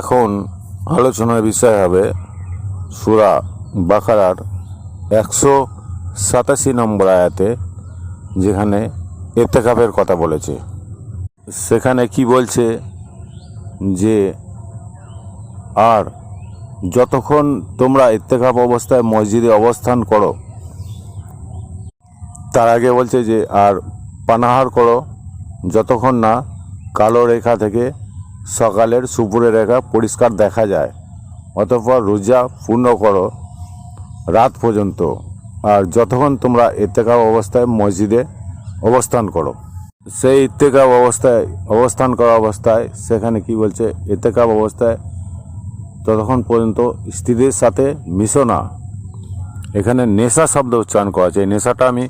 এখন আলোচনার বিষয় হবে সুরা বাকারার একশো সাতাশি নম্বর আয়াতে, যেখানে এতেকাবের কথা বলেছে। সেখানে কি বলছে? যে, আর যতক্ষণ তোমরা ইত্তেকাব অবস্থায় মসজিদে অবস্থান করো, তার আগে বলছে যে, আর পানাহার করো, যতক্ষণ না কালো রেখা থেকে সকালের সুপুরের রেখা পরিষ্কার দেখা যায়। অতঃপর রোজা পূর্ণ করো রাত পর্যন্ত। আর যতক্ষণ তোমরা ইত্তেকাব অবস্থায় মসজিদে অবস্থান করো, সেই ইত্তেকাব অবস্থায়, অবস্থান করা অবস্থায়, সেখানে কি বলছে? ইত্তেকাব অবস্থায় ততক্ষণ পর্যন্ত স্ত্রীদের সাথে মিশো না। এখানে নেশা শব্দ উচ্চারণ করা আছে এই নেশাটা আমি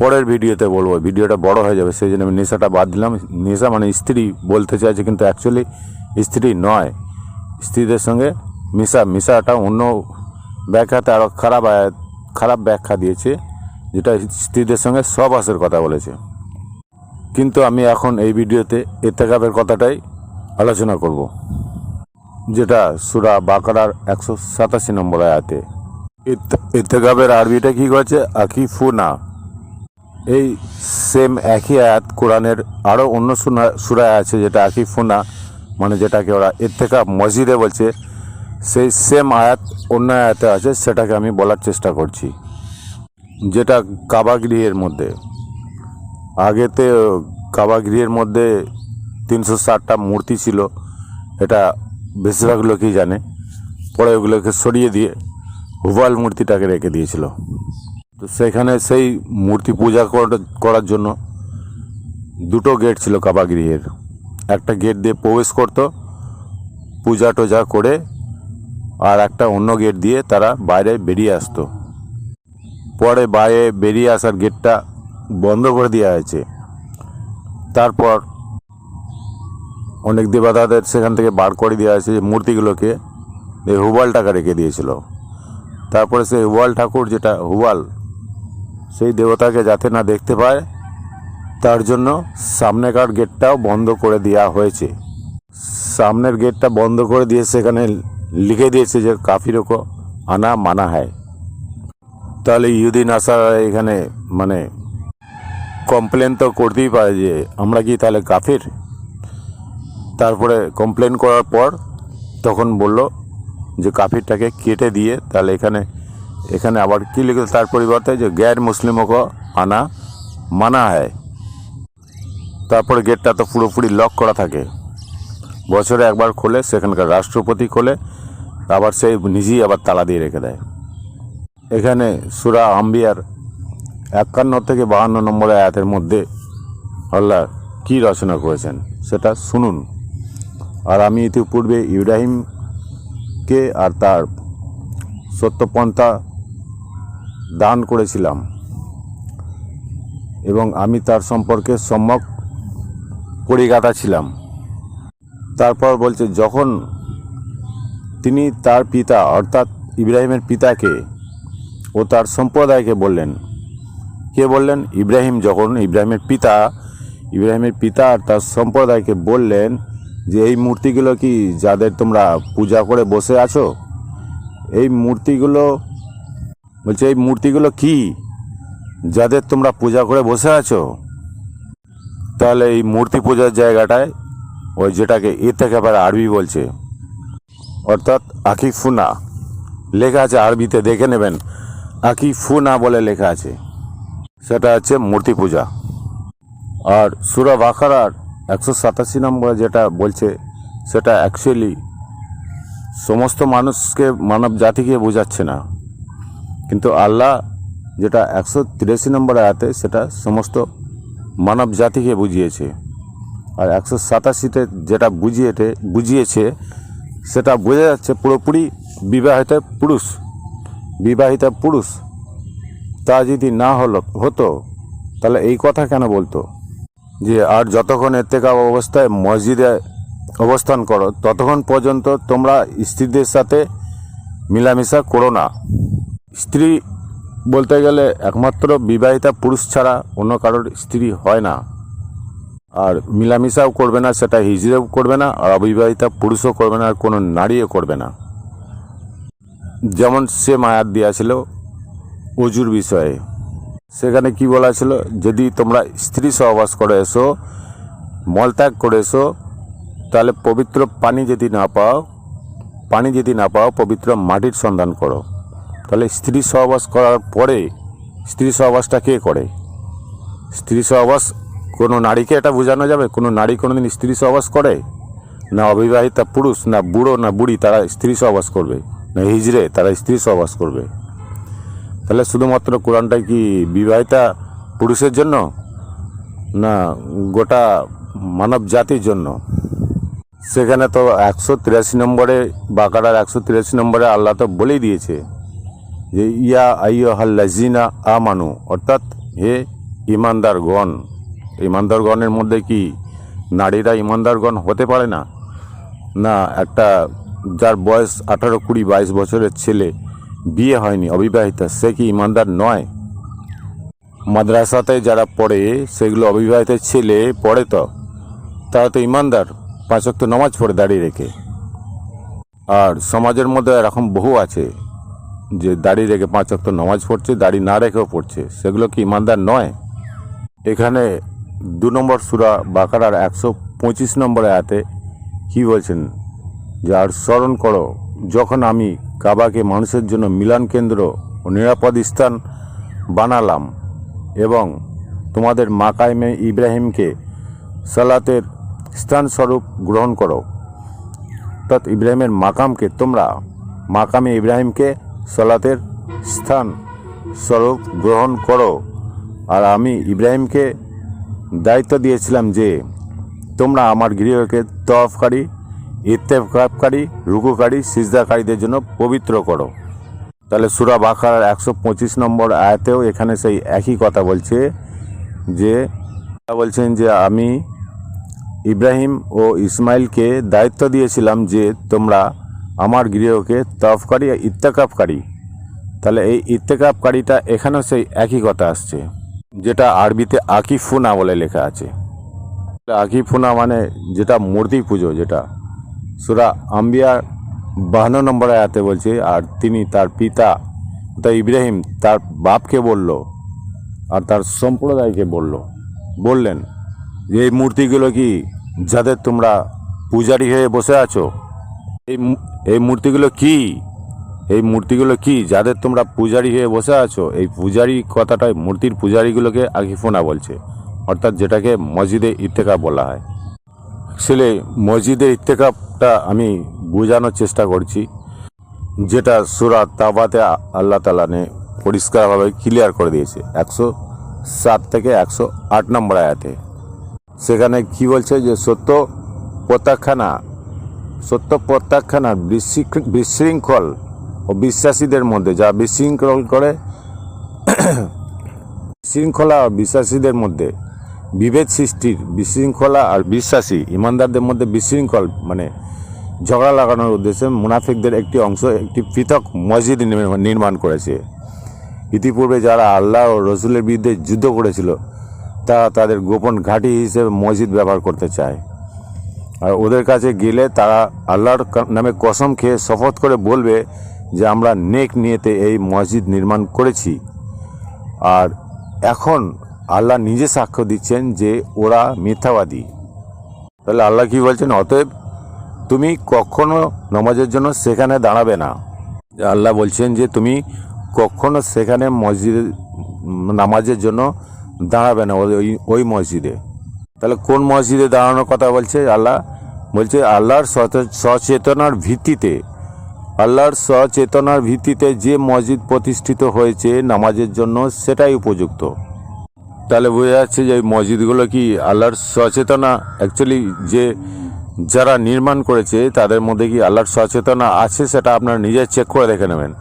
পরের ভিডিওতে বলব, ভিডিওটা বড় হয়ে যাবে, সেই জন্য আমি নেশাটা বাদ দিলাম। নেশা মানে স্ত্রী বলতে চাইছে, কিন্তু অ্যাকচুয়ালি স্ত্রী নয়। স্ত্রীদের সঙ্গে মিশা মিশাটা অন্য ব্যাখ্যাতে আরও খারাপ খারাপ ব্যাখ্যা দিয়েছে, যেটা স্ত্রীদের সঙ্গে সবাসের কথা বলেছে। কিন্তু আমি এখন এই ভিডিওতে এতেকাবের কথাটাই আলোচনা করব, যেটা সুরা বাকারার একশো সাতাশি নম্বর আয়াতে। ইতেকাবের আরবিটা কি করেছে? আকিফুনা। এই সেম একই আয়াত কোরআনের আরও অন্য সুনা সুরায় আছে যেটা আকিফুনা মানে যেটাকে ওরা ইত্তেকা মসজিদে বলছে। সেই সেম আয়াত অন্য আয়াতে আছে, সেটাকে আমি বলার চেষ্টা করছি। যেটা কাবাগৃহের মধ্যে। আগেতে কাবাগৃহের মধ্যে তিনশো ষাটটা মূর্তি ছিল, এটা বেশিরভাগ লোকই জানে। পরে ওগুলোকে সরিয়ে দিয়ে হুবাল মূর্তিটাকে রেখে দিয়েছিল। তো সেখানে সেই মূর্তি পূজা করা- করার জন্য দুটো গেট ছিল কাবাগৃহের একটা গেট দিয়ে প্রবেশ করত, পূজা টোজা করে, আর একটা অন্য গেট দিয়ে তারা বাইরে বেরিয়ে আসতো। পরে বাইরে বেরিয়ে আসার গেটটা বন্ধ করে দেওয়া হয়েছে। তারপর অনেক দেবতাদের সেখান থেকে বার করে দেওয়া হয়েছে মূর্তিগুলোকে হুবাল টাকা রেখে দিয়েছিল। তারপরে সেই হুবাল ঠাকুর যেটা হুবাল সেই দেবতাকে যাতে না দেখতে পায়, তার জন্য সামনেকার গেটটাও বন্ধ করে দেওয়া হয়েছে। সামনের গেটটা বন্ধ করে দিয়ে সেখানে লিখে দিয়েছে যে কাফিরও কো আনা মানা হয়। তাহলে ইহুদিন আসার এখানে মানে কমপ্লেন তো করতেই পারে যে আমরা কি তাহলে কাফির? তারপরে কমপ্লেন করার পর তখন বলল যে কাফিরটাকে কেটে দিয়ে তাহলে এখানে এখানে আবার কী লিখেছে? তার পরিবর্তে যে গ্যার মুসলিমকে আনা মানা হয়। তারপরে গেটটা তো পুরোপুরি লক করা থাকে। বছরে একবার খোলে, সেখানকার রাষ্ট্রপতি খোলে, আবার সেই নিজেই আবার তালা দিয়ে রেখে দেয়। এখানে সুরা আম্বিয়ার একান্ন থেকে বাহান্ন নম্বর আয়াতের মধ্যে আল্লাহ কী রচনা করেছেন সেটা শুনুন। আর আমি ইতিপূর্বে ইব্রাহিমকে আর তার সত্যপন্থা দান করেছিলাম। এবং আমি তার সম্পর্কে সম্যক পরিগাতা ছিলাম। তারপর বলছে, যখন তিনি তার পিতা, অর্থাৎ ইব্রাহিমের পিতাকে ও তার সম্প্রদায়কে বললেন, কে বললেন? ইব্রাহিম। যখন ইব্রাহিমের পিতা ইব্রাহিমের পিতা আর তার সম্প্রদায়কে বললেন যে, এই মূর্তিগুলো কি যাদের তোমরা পূজা করে বসে আছো? এই মূর্তিগুলো বলছে, এই মূর্তিগুলো কি? যাদের তোমরা পূজা করে বসে আছো? তাহলে এই মূর্তি পূজার জায়গাটায় ওই যেটাকে থেকে আবার আরবি বলছে, অর্থাৎ আকিফুনা, লেখা আছে আরবিতে, দেখে নেবেন, আকিফুনা বলে লেখা আছে। সেটা হচ্ছে মূর্তি পূজা। আর সুরা বাখারার একশো সাতাশি নম্বরে যেটা বলছে, সেটা অ্যাকচুয়ালি সমস্ত মানুষকে, মানব জাতিকে বোঝাচ্ছে না। কিন্তু আল্লাহ যেটা একশো তিরাশি নম্বর আয়াতে সেটা সমস্ত মানব জাতিকে বুঝিয়েছে। আর একশো সাতাশিতে যেটা বুঝিয়েছে বুঝিয়েছে, সেটা বোঝা যাচ্ছে পুরোপুরি বিবাহিত পুরুষ। বিবাহিত পুরুষ তা যদি না হলো, হতো, তাহলে এই কথা কেন বলতো? যে আর যতক্ষণ এতেকাব অবস্থায় মসজিদে অবস্থান করো, ততক্ষণ পর্যন্ত তোমরা স্ত্রীদের সাথে মিলামিশা করো না। স্ত্রী বলতে গেলে একমাত্র বিবাহিতা পুরুষ ছাড়া অন্য কারোর স্ত্রী হয় না। আর মিলামিশাও করবে না, সেটা হিজড়েও করবে না, আর অবিবাহিতা পুরুষও করবে না, আর কোনো নারীও করবে না। যেমন সে মায়াত দিয়েছিল অজুর বিষয়ে। সেখানে কি বলা ছিল? যদি তোমরা স্ত্রী সহবাস করে এসো মলত্যাগ করে এসো, তাহলে পবিত্র পানি যদি না পাও, পানি যদি না পাও, পবিত্র মাটির সন্ধান করো। তাহলে স্ত্রী সহবাস করার পরে স্ত্রী সহবাসটা কে করে? স্ত্রী সহবাস কোনো নারীকে এটা বোঝানো যাবে? কোনো নারী কোনো দিন স্ত্রী সহবাস করে? না অবিবাহিতা পুরুষ, না বুড়ো, না বুড়ি, তারা স্ত্রী সহবাস করবে। না হিজড়ে, তারা স্ত্রী সহবাস করবে। তাহলে শুধুমাত্র কোরআনটা কি বিবাহিতা পুরুষের জন্য? না গোটা মানব জাতির জন্য? সেখানে তো একশো তিরাশি নম্বরে, বাকারার একশো তিরাশি নম্বরে আল্লাহ তো বলেই দিয়েছে। যে ইয়া আইয়াহাল্লাজিনা আমানু, অর্থাৎ হে ইমানদারগণ ইমানদারগণের মধ্যে কি নারীরা ইমানদারগণ হতে পারে না? না, একটা যার বয়স আঠারো, কুড়ি, বাইশ বছরের ছেলে বিয়ে হয়নি, অবিবাহিতা, সে কি ইমানদার নয়? মাদ্রাসাতে যারা পড়ে, সেগুলো অবিবাহিত ছেলে পড়ে তো, তারা তো ইমানদার পাঁচক তো নামাজ পড়ে দাঁড়িয়ে রেখে। আর সমাজের মধ্যে এরকম বহু আছে যে দাড়ি রেখে পাঁচ অক্ত নামাজ পড়ছে, দাড়ি না রেখেও পড়ছে, সেগুলো কি ইমানদার নয়? এখানে দু নম্বর সুরা বাকারার একশো পঁচিশ নম্বরে আয়াতে কি বলছেন? যে, আর স্মরণ করো, যখন আমি কাবাকে মানুষের জন্য মিলন কেন্দ্র ও নিরাপদ স্থান বানালাম এবং তোমাদের মাকাইমে ইব্রাহিমকে সালাতের স্থানস্বরূপ গ্রহণ করো অর্থাৎ ইব্রাহিমের মাকামকে তোমরা, মাকামে ইব্রাহিমকে সলাতের স্থান স্বরূপ গ্রহণ করো। আর আমি ইব্রাহিমকে দায়িত্ব দিয়েছিলাম যে, তোমরা আমার গৃহকে তফকারী ইত্তেফকারী, রুকুকারী, সিজদাকারীদের জন্য পবিত্র করো। তাহলে সুরা বাখার একশো পঁচিশ নম্বর আয়াতেও এখানে সেই একই কথা বলছে যে বলছেন যে, আমি ইব্রাহিম ও ইসমাইলকে দায়িত্ব দিয়েছিলাম যে, তোমরা আমার গৃহকে তফকারী ইত্তেকাপকারী তাহলে এই ইত্তেকাপকারীটা এখানেও সেই একই কথা আসছে, যেটা আরবিতে আকিফুনা বলে লেখা আছে। আকিফুনা মানে যেটা মূর্তি পুজো, যেটা। সুরা আম্বিয়া বাহান্ন নম্বর আয়াতে বলছে, আর তিনি তার পিতা, তা ইব্রাহিম তার বাপকে বলল, আর তার সম্প্রদায়কে বলল। বললেন যে এই মূর্তিগুলো কি যাদের তোমরা পূজারি হয়ে বসে আছো এই এই মূর্তিগুলো কি? এই মূর্তিগুলো কি? যাদের তোমরা পূজারি হয়ে বসে আছো, এই পূজারি কথাটাই মূর্তির পূজারিগুলোকে আকিফোনা বলছে। অর্থাৎ যেটাকে মসজিদে ইত্তেকাপ বলা হয়। আসলে মসজিদে ইত্তেকাপটা আমি বোঝানোর চেষ্টা করছি। যেটা সুরা তাবাতে আল্লাহ তালানে পরিষ্কারভাবে ক্লিয়ার করে দিয়েছে। একশো সাত থেকে একশো আট নম্বর আয়াতে। সেখানে কি বলছে যে, সত্য প্রত্যাখ্যানা সত্য প্রত্যাখ্যানা বিশৃঙ্খ- বিশৃঙ্খল ও বিশ্বাসীদের মধ্যে, যা বিশৃঙ্খল করে, বিশৃঙ্খলা ও বিশ্বাসীদের মধ্যে, বিভেদ সৃষ্টির বিশৃঙ্খলা আর বিশ্বাসী, ইমানদারদের মধ্যে বিশৃঙ্খল মানে ঝগড়া লাগানোর উদ্দেশ্যে মুনাফিকদের একটি অংশ, একটি পৃথক মসজিদ নির্মাণ করেছে। ইতিপূর্বে যারা আল্লাহ ও রসুলের বিরুদ্ধে যুদ্ধ করেছিল, তারা তাদের গোপন ঘাঁটি হিসেবে মসজিদ ব্যবহার করতে চায়। আর ওদের কাছে গেলে তারা আল্লাহর নামে কসম খেয়ে শপথ করে বলবে যে আমরা নেক নিয়েতে এই মসজিদ নির্মাণ করেছি। আর এখন আল্লাহ নিজে সাক্ষ্য দিচ্ছেন যে ওরা মিথ্যাবাদী। তাহলে আল্লাহ কি বলছেন? অতএব তুমি কখনো নামাজের জন্য সেখানে দাঁড়াবে না। আল্লাহ বলছেন যে তুমি কখনো সেখানে মসজিদ নামাজের জন্য দাঁড়াবে না ওই ওই মসজিদে। তাহলে কোন মসজিদে দাঁড়ানোর কথা বলছে? আল্লাহ বলছে, আল্লাহর সচে- সচেতনার ভিত্তিতে, আল্লাহর সচেতনার ভিত্তিতে যে মসজিদ প্রতিষ্ঠিত হয়েছে নামাজের জন্য, সেটাই উপযুক্ত। তাহলে বোঝা যাচ্ছে যে এই মসজিদগুলো কি আল্লাহর সচেতনা? অ্যাকচুয়ালি যে যারা নির্মাণ করেছে, তাদের মধ্যে কি আল্লাহর সচেতনা আছে সেটা আপনারা নিজে চেক করে দেখে নেবেন।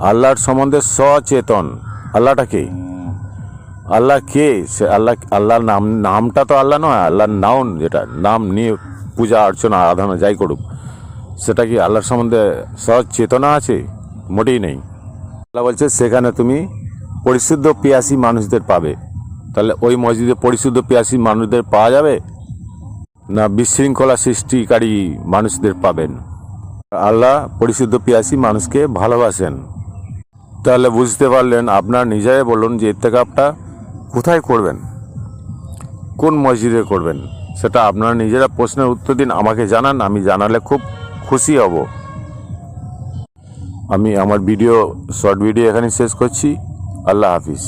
আল্লাহর সম্বন্ধে সচেতন। আল্লাহটা কে? আল্লাহ কে? সে আল্লাহ, আল্লাহর নাম, নামটা তো আল্লাহ নয়, আল্লাহর নাউন যেটা, নাম নিয়ে পূজা, অর্চনা, আরাধনা যাই করুক, সেটা কি আল্লাহর সম্বন্ধে সহজ চেতনা আছে? মোটেই নেই। আল্লাহ বলছে, সেখানে তুমি পরিশুদ্ধ পিয়াসী মানুষদের পাবে। তাহলে ওই মসজিদে পরিশুদ্ধ পিয়াসী মানুষদের পাওয়া যাবে? না বিশৃঙ্খলা সৃষ্টিকারী মানুষদের পাবেন? আল্লাহ পরিশুদ্ধ পিয়াসী মানুষকে ভালোবাসেন। তাহলে বুঝতে পারলেন, আপনার নিজেরাই বলুন যে ইত্তেকাপটা কোথায় করবেন? কোন মসজিদে করবেন? সেটা আপনারা নিজেরা প্রশ্নের উত্তর দিন, আমাকে জানান, আমি জানালে খুব খুশি হব। আমি আমার ভিডিও, শর্ট ভিডিও এখানে শেষ করছি। আল্লাহ হাফিজ।